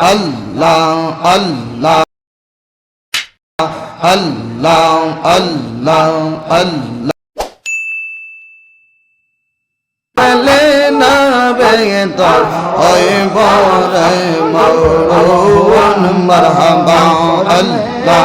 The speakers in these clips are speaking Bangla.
আল্লাহ আল্লাহ আল্লাহ আল্লাহ আল্লাহ। বলে না বেতর ওই বরে মরুন মারহাবা আল্লাহ।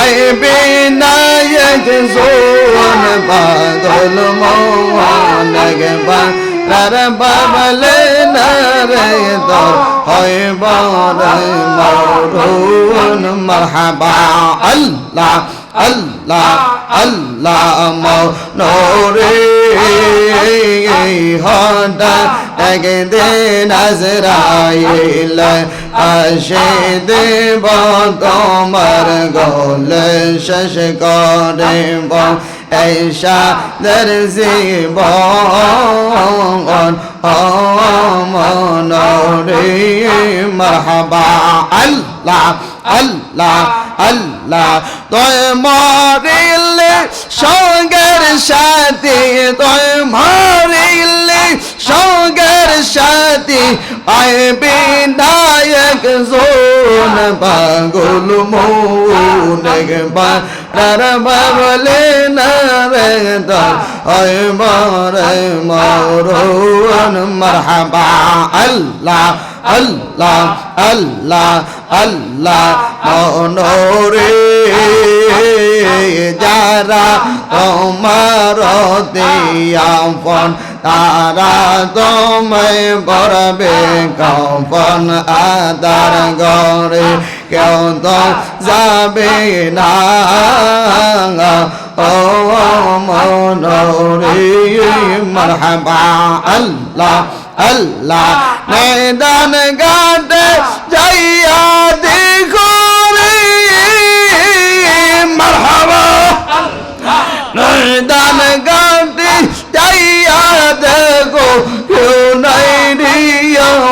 তোর মারিলে সঙ্গের সাথী আইবে নায়ক জোন পাগল মোহন গবা রার বাবলে নারে দর হয় বর মরুন মারহাবা আল্লাহ আল্লাহ আল্লাহ মনোরে হটা একদিন আজরাইল আসে দেব তোমার গোল শেষ করেব এসা দর্শিব মনোরে মহবা। আল্লাহ আল্লাহ আল্লাহ, তোয় মরিল সঙ্গের সাথে, তোয় মা পাইবে নায়ক জোন পাগল মৌন বা রার বাবলে না রে দর ওই মরে মরুন মারহাবা। আল্লাহ আল্লাহ আল্লাহ আল্লাহ, মনোরে যারা তোমার দিয়াপন তারা তোমায় বরবে কপন আদার গরে কেউ তো যাবে না। ও মনোরে মরহবা আল্লাহ আল্লাহ। ময়দান গাতে যাইয়া দেখো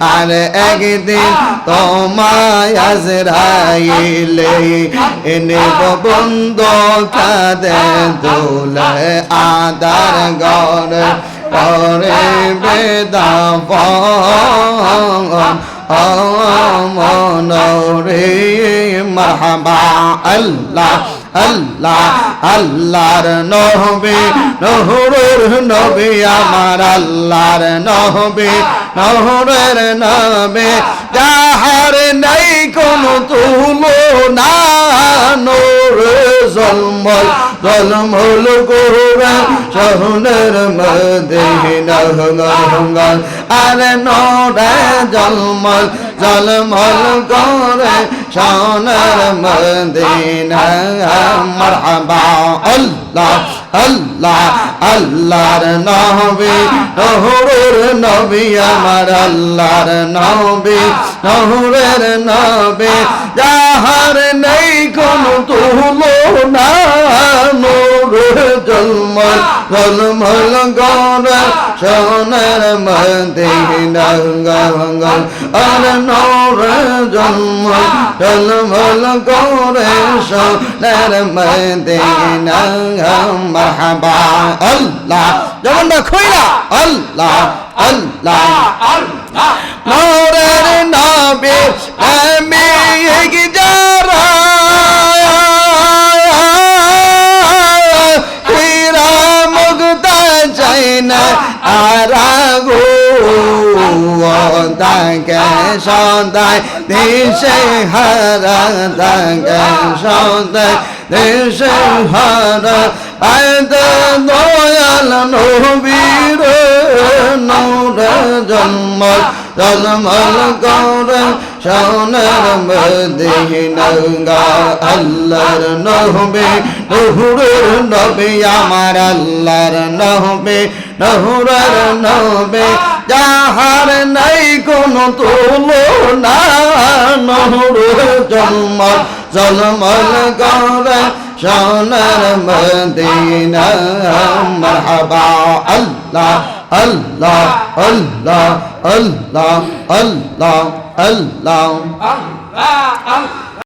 আর একদিন তোমায় আজরাইলে এনে বন্ধ কাদে দোলে আদার গর করে বেদা মনোরে মারহাবা আল্লাহ আল্লাহ, আল্লাহর নহবে নহরুর নবী, আমার আল্লাহর নহবে নহরের নবে যাহার নাই কোন তুলো না নোর জলমল জলমল গোরা শহনের মদিনা আর নোরে জলমল জলমল করে শহনের মদিনা। মারহাবা আল্লাহ। আল্লাহ আল্লাহর নবী নহরের নবী আমার আল্লাহর নবী নহরের নবী। যাহার নেই কোন তুলো না নূর জলমল জলমল গর সোনার মদিনা গঙ্গল আর নূর জলমল জলমল গরে সোনার মদিনা মারহাবা আল্লাহ যেমনটা খুইলা আল্লাহ আল্লাহ। নূরের নবী তাকে সদায় দেশে হারা তাকে সদায় দেশে হারা আয়দ দয়াল নবীর নৌর জন্ম, জন্মল গৌর সোনার মদিনা আল্লাহর নহবে নহুরের নবে, আমার আল্লাহর নহবে নহুরের নবে। যাহার নাই কোন তুল নহর জন্ম জলমল গরে সোনার মদিন। আল্লাহ আল্লাহ আল্লাহ আল্লাহ আল্লাহ। আল্লাহ আল্লাহ।